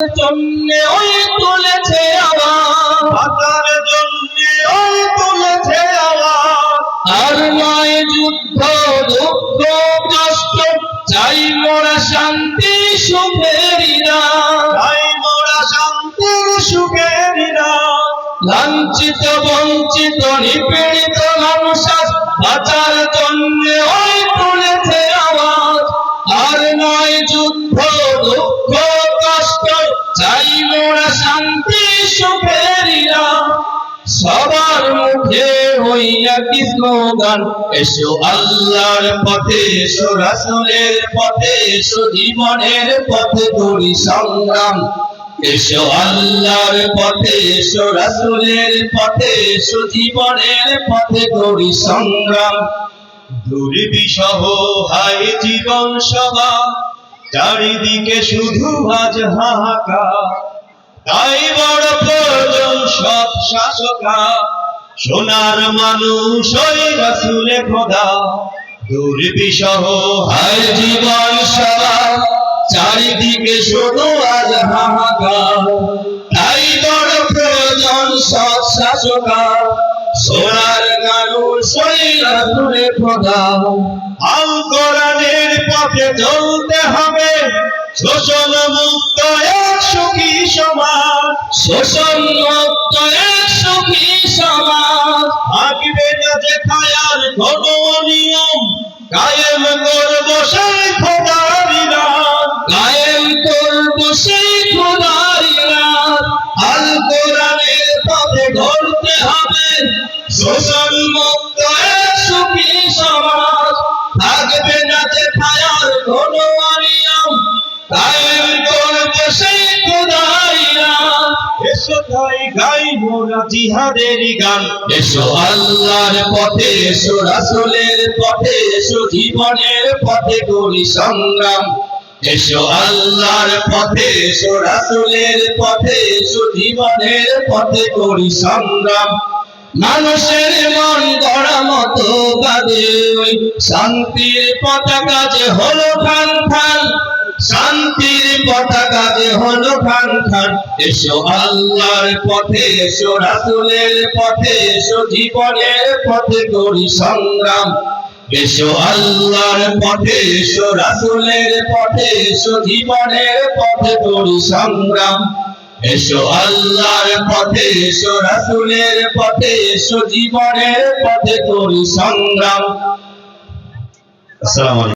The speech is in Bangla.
জন্য ওই তুলেছে আওয়াজ জন্য ওই তুলেছে আওয়াজ আর নয় যুদ্ধ দুঃখ কষ্ট চাই মোরা শান্তি সুখের রাত। তাই মোরা শান্তির সুখের রাত লাঞ্ছিত বঞ্চিত নিপীড়িত মানুষ বাঁচার জন্য ওই সবার মুখে হইয়া কি স্লোগান, এসো আল্লাহর পথে, এসো রাসূলের পথে, এসো জীবনের পথে করি সংগ্রাম। এসো আল্লাহর পথে, এসো রাসূলের পথে, এসো জীবনের পথে করি সংগ্রাম। দুর্বিষহ হাই জীবন সভা, চারিদিকে শুধু আজ হাহাকার। তাই বড় সৎ শাসকা, সোনার মানুষ ওই রাসুলে খোদা। দুর্বিষহ হায় জীবন সভা চারিদিকে শুধু আজ হাহাকার। তাই বড় প্রয়োজন সৎ শাসকা, সোনার মানুষ ওই রাসূলে খোদা। আল কোরআনের পথে চলতে হবে শোষণ মুক্ত এক সুখী সমাজ। শোষণ মুক্ত এক সুখী সমাজ। থাকবে না যে খায়ার কোন নিয়ম কায়েম করব সেই খোদার রাত কায়েম করব সেই খোদার রাত আল কোরআনের পথে ধরতে হবে। শোষণ মুক্ত এক সুখী সমাজ। পথে সংগ্রাম। এসো আল্লাহর পথে, এসো রাসূলের পথে, এসো জীবনের পথে করি সংগ্রাম। মানুষের মন গড়া মতো ওই শান্তির পতাকা যে হলো খান খান শান্তির পতাকা যে হলো খান খান এসো আল্লাহর পথে, এসো রাসূলের পথে, এসো জীবনের পথে করি সংগ্রাম। এসো আল্লাহর পথে, এসো রাসূলের পথে, এসো জীবনের পথে করি সংগ্রাম। এসো আল্লাহর পথে, এসো রাসূলের পথে, এসো জীবনের পথে করি সংগ্রাম। আসসালামু